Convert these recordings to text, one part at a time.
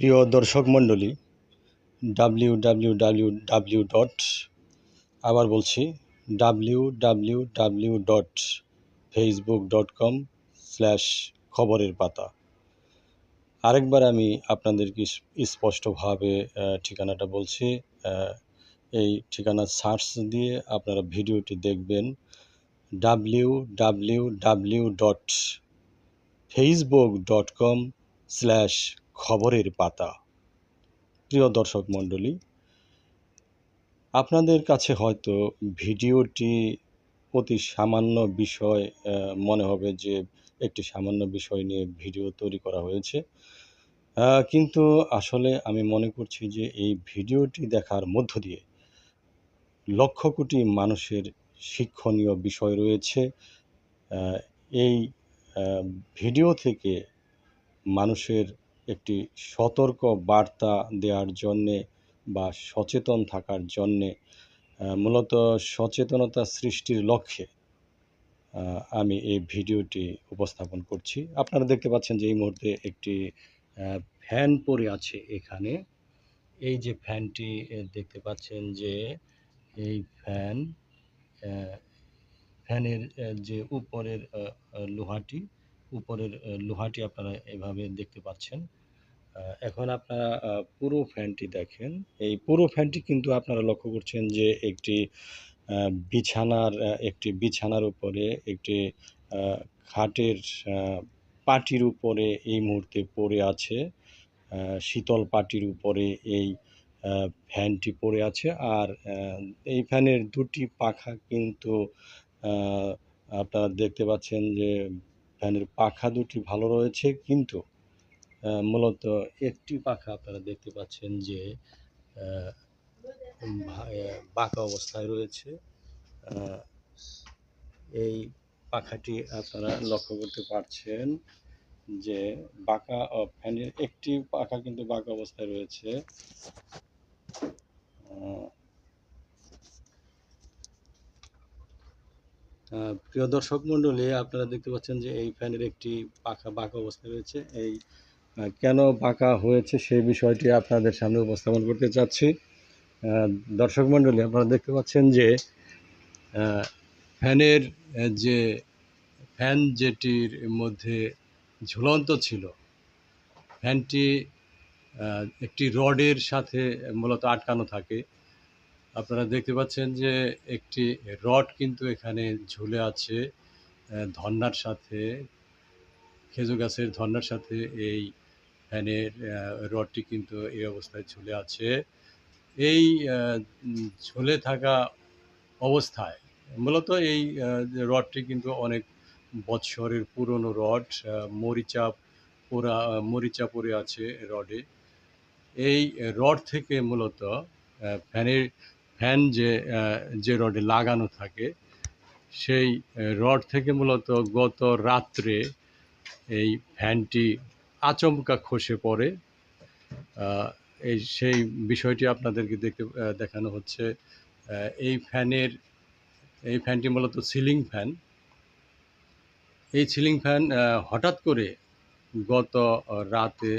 প্রিয় দর্শক মণ্ডলী W W W W dot আবার বলছি W W W dot Facebook dot com slash খবরের পাতা। আরেকবার আমি আপনাদেরকে স্পষ্টভাবে ঠিকানাটা বলছি। এই ঠিকানা সার্চ দিয়ে আপনারা ভিডিওটি দেখবেন। W W W dot Facebook dot com slash খবরের পাতা। প্রিয় দর্শক মণ্ডলী আপনাদের কাছে হয়তো ভিডিওটি অতি সামান্য বিষয় মনে হবে যে একটি সামান্য বিষয় নিয়ে ভিডিও তৈরি করা হয়েছে। কিন্তু আসলে আমি মনে করছি যে এই ভিডিওটি দেখার মধ্য দিয়ে লক্ষ কোটি মানুষের শিক্ষণীয় বিষয় রয়েছে। এই ভিডিও থেকে মানুষের একটি সতর্ক বার্তা দেওয়ার জন্যে বা সচেতন থাকার জন্যে মূলত সচেতনতা সৃষ্টির লক্ষ্যে আমি এই ভিডিওটি উপস্থাপন করছি। আপনারা দেখতে পাচ্ছেন যে এই মুহূর্তে একটি ফ্যান পড়ে আছে এখানে। এই যে ফ্যানটি দেখতে পাচ্ছেন যে এই ফ্যান ফ্যানের যে উপরের লোহাটি উপরের লোহাটি আপনারা এভাবে দেখতে পাচ্ছেন। এখন আপনারা পুরো ফ্যানটি দেখেন। এই পুরো ফ্যানটি কিন্তু আপনারা লক্ষ্য করছেন যে একটি বিছানার একটি বিছানার উপরে একটি খাটের পাটির উপরে এই মুহূর্তে পড়ে আছে শীতল পাটির উপরে এই ফ্যানটি পড়ে আছে। আর এই ফ্যানের দুটি পাখা কিন্তু আপনারা দেখতে পাচ্ছেন যে ফ্যানের পাখা দুটি ভালো রয়েছে, কিন্তু মূলত একটি পাখা আপনারা দেখতে পাচ্ছেন যে বাঁকা অবস্থায় রয়েছে। এই পাখাটি আপনারা লক্ষ্য করতে পারছেন যে, বাঁকা ফ্যানের একটি পাখা কিন্তু বাঁকা অবস্থায় রয়েছে। প্রিয় দর্শক মণ্ডলী, আপনারা দেখতে পাচ্ছেন যে, এই ফ্যানের একটি পাখা বাঁকা অবস্থায় রয়েছে। এই কেন বাঁকা হয়েছে সেই বিষয়টি আপনাদের সামনে উপস্থাপন করতে চাচ্ছি। দর্শক মণ্ডলী আপনারা দেখতে পাচ্ছেন যে ফ্যানের যে ফ্যান যেটির মধ্যে ঝুলন্ত ছিল ফ্যানটি একটি রডের সাথে মূলত আটকানো থাকে। আপনারা দেখতে পাচ্ছেন যে একটি রড কিন্তু এখানে ঝুলে আছে আহ, ধন্নার সাথে খেজুর গাছের ধন্নার সাথে এই ফ্যানের রডটি কিন্তু এই অবস্থায় ঝুলে আছে। এই ঝুলে থাকা অবস্থায় মূলত এই রডটি কিন্তু অনেক বৎসরের পুরনো রড মরিচা, পোড়া মরিচা পড়ে আছে রডে। এই রড থেকে মূলত ফ্যানের, ফ্যান যে যে রডে লাগানো থাকে, সেই রড থেকে মূলত গত রাত্রে এই ফ্যানটি আচমকা খসে পড়ে। এই সেই বিষয়টি আপনাদেরকে দেখতে দেখানো হচ্ছে। এই ফ্যানের, এই ফ্যানটি মূলত সিলিং ফ্যান। এই সিলিং ফ্যান হঠাৎ করে গত রাতে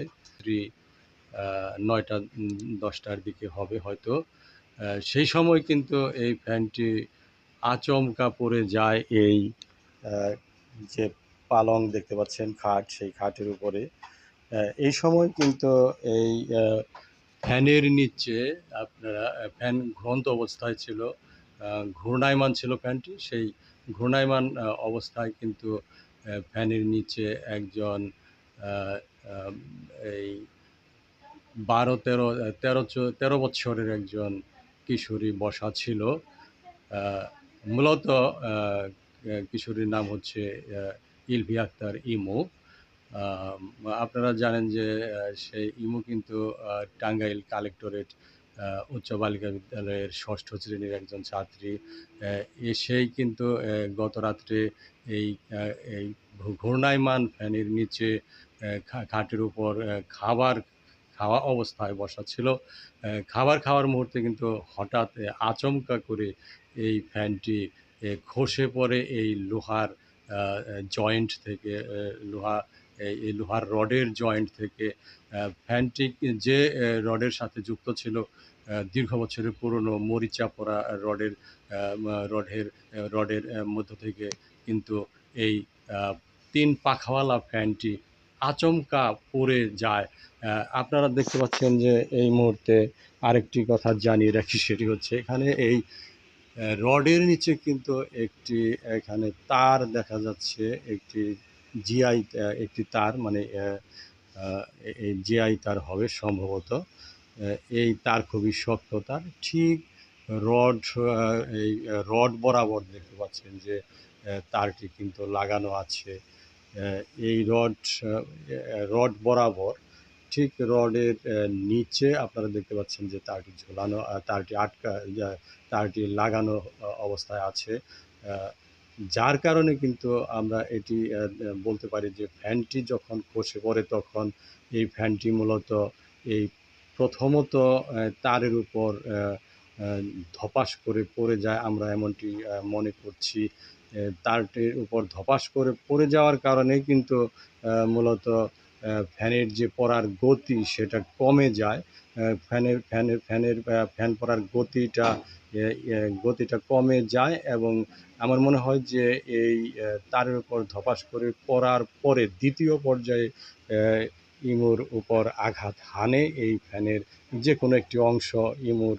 নয়টা, দশটার দিকে হবে হয়তো। সেই সময় কিন্তু এই ফ্যানটি আচমকা পড়ে যায় এই যে পালং দেখতে পাচ্ছেন খাট, সেই খাটের উপরে। এই সময় কিন্তু এই ফ্যানের নিচে আপনারা ফ্যান ঘুরন্ত অবস্থায় ছিল ঘূর্ণায়মান ছিল ফ্যানটি। সেই ঘূর্ণায়মান অবস্থায় কিন্তু ফ্যানের নিচে একজন এই বারো, তেরো তেরো তেরো বৎসরের একজন কিশোরী বসা ছিল। মূলত কিশোরীর নাম হচ্ছে ইলভি আক্তার ইমো। আপনারা জানেন যে সেই ইমু কিন্তু টাঙ্গাইল কালেক্টরেট উচ্চ বালিকা বিদ্যালয়ের ষষ্ঠ শ্রেণির একজন ছাত্রী। এসেই কিন্তু গত রাত্রে এই এই ঘূর্ণায়মান ফ্যানের নিচে খাটের উপর খাবার খাওয়া অবস্থায় বসা ছিল। খাবার খাওয়ার মুহূর্তে কিন্তু হঠাৎ আচমকা করে এই ফ্যানটি খসে পড়ে এই লোহার জয়েন্ট থেকে লোহা এই লোহার রডের জয়েন্ট থেকে ফ্যানটি যে রডের সাথে যুক্ত ছিল দীর্ঘ বছরের পুরনো মরিচা পড়া রডের রডের রডের মধ্য থেকে কিন্তু এই তিন পাখাওয়ালা ফ্যানটি আচমকা পড়ে যায়। আপনারা দেখতে পাচ্ছেন যে এই মুহূর্তে আরেকটি কথা জানিয়ে রাখি, সেটি হচ্ছে এখানে এই রডের নিচে কিন্তু একটি, এখানে তার দেখা যাচ্ছে, একটি জিআই একটি তার মানে এই জিআই তার হবে সম্ভবত। এই তার খুবই শক্ত তার। ঠিক রড এই রড বরাবর দেখতে পাচ্ছেন যে তারটি কিন্তু লাগানো আছে। এই রড রড বরাবর ঠিক রডের নিচে আপনারা দেখতে পাচ্ছেন যে তারটি ঝোলানো তারটি আটকা তারটি লাগানো অবস্থায় আছে। যার কারণে কিন্তু আমরা এটি বলতে পারি যে ফ্যানটি যখন খসে পড়ে তখন এই ফ্যানটি মূলত এই প্রথমত তারের উপর ধপাস করে পড়ে যায় আমরা এমনটি মনে করছি। তারটির উপর ধপাস করে পড়ে যাওয়ার কারণে কিন্তু মূলত ফ্যানের যে পড়ার গতি সেটা কমে যায়। ফ্যানের ফ্যানের ফ্যানের ফ্যান পড়ার গতিটা গতিটা কমে যায় এবং আমার মনে হয় যে এই তারের উপর ধপাস করে পড়ার পরে দ্বিতীয় পর্যায়ে ইমুর উপর আঘাত হানে এই ফ্যানের যে কোনো একটি অংশ ইমুর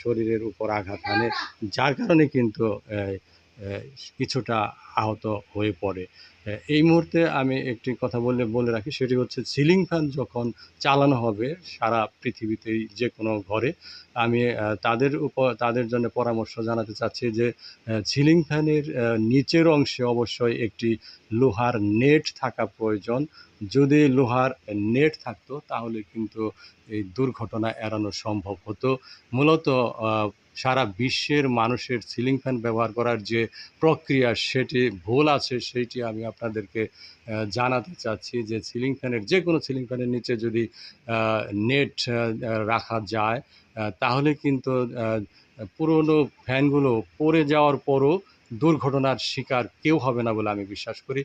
শরীরের উপর আঘাত হানে, যার কারণে কিন্তু কিছুটা আহত হয়ে পড়ে। এই মুহূর্তে আমি একটি কথা বলে বলে রাখি, সেটি হচ্ছে সিলিং ফ্যান যখন চালানো হবে সারা পৃথিবীতেই যে কোনো ঘরে, আমি তাদের উপর, তাদের জন্য পরামর্শ জানাতে চাচ্ছি যে সিলিং ফ্যানের নিচের অংশে অবশ্যই একটি লোহার নেট থাকা প্রয়োজন। যদি লোহার নেট থাকতো, তাহলে কিন্তু এই দুর্ঘটনা এড়ানো সম্ভব হতো। মূলত সারা বিশ্বের মানুষের সিলিং ফ্যান ব্যবহার করার যে প্রক্রিয়া, সেটি ভুল আছে সেইটি আমি আপনাদেরকে জানাতে চাচ্ছি যে সিলিং ফ্যানের, যে কোনো সিলিং ফ্যানের নিচে যদি নেট রাখা যায় তাহলে কিন্তু পুরনো ফ্যানগুলো পড়ে যাওয়ার পরও দুর্ঘটনার শিকার কেউ হবে না বলে আমি বিশ্বাস করি।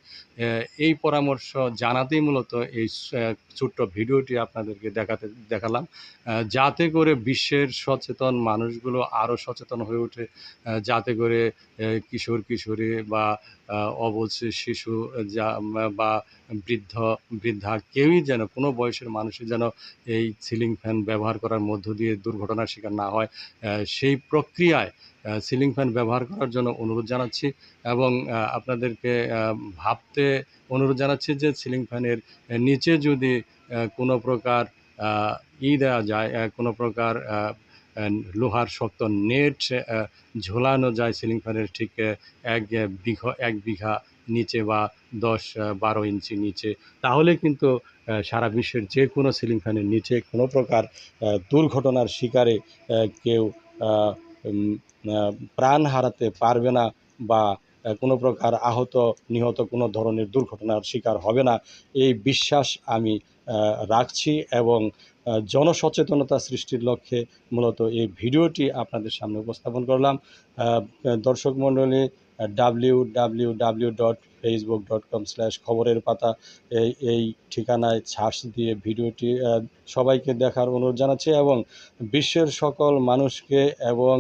এই পরামর্শ জানাতেই মূলত এই ছোট্ট ভিডিওটি আপনাদেরকে দেখাতে, দেখালাম। যাতে করে বিশ্বের সচেতন মানুষগুলো আরও সচেতন হয়ে ওঠে। যাতে করে কিশোর, কিশোরী বা অবুঝ শিশু যা বা বৃদ্ধ, বৃদ্ধা কেউই যেন, কোনো বয়সের মানুষই যেন এই সিলিং ফ্যান ব্যবহার করার মধ্য দিয়ে দুর্ঘটনার শিকার না হয় সেই প্রক্রিয়ায় সিলিং ফ্যান ব্যবহার করার জন্য অনুরোধ জানাচ্ছি এবং আপনাদেরকে ভাবতে অনুরোধ জানাচ্ছি যে সিলিং ফ্যানের নিচে যদি কোনো প্রকার ই দেওয়া যায় কোনো প্রকার লোহার শক্ত নেট ঝোলানো যায় সিলিং ফ্যানের ঠিক এক বিঘা এক বিঘা নিচে বা দশ বারো ইঞ্চি নিচে। তাহলে কিন্তু সারা বিশ্বের যে কোনো সিলিং ফ্যানের নিচে কোনো প্রকার দুর্ঘটনার শিকারে কেউ প্রাণ হারাতে পারবে না বা কোনো প্রকার আহত, নিহত কোনো ধরনের দুর্ঘটনার শিকার হবে না। এই বিশ্বাস আমি রাখছি এবং জনসচেতনতা সৃষ্টির লক্ষ্যে মূলত এই ভিডিওটি আপনাদের সামনে উপস্থাপন করলাম। দর্শক মণ্ডলী W W W dot Facebook dot com slash খবরের পাতা, এই এই ঠিকানায় ছাড় দিয়ে ভিডিওটি সবাইকে দেখার অনুরোধ জানাচ্ছি এবং বিশ্বের সকল মানুষকে এবং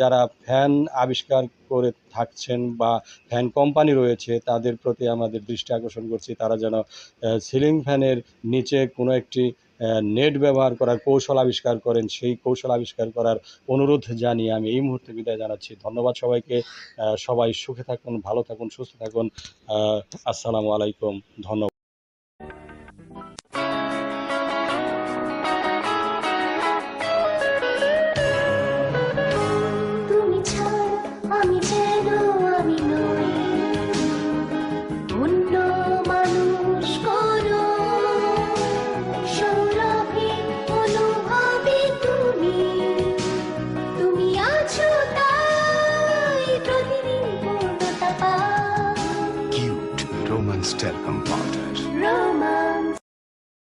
যারা ফ্যান আবিষ্কার করে থাকছেন বা ফ্যান কোম্পানি রয়েছে, তাদের প্রতি আমাদের দৃষ্টি আকর্ষণ করছি। তারা যেন সিলিং ফ্যানের নিচে কোনো একটি নেট ব্যবহার করার কৌশল আবিষ্কার করেন, সেই কৌশল আবিষ্কার করার অনুরোধ জানিয়ে আমি এই মুহূর্তে বিদায় জানাচ্ছি। ধন্যবাদ সবাইকে। সবাই সুখে থাকুন, ভালো থাকুন, সুস্থ থাকুন। আসসালামু আলাইকুম। ধন্যবাদ।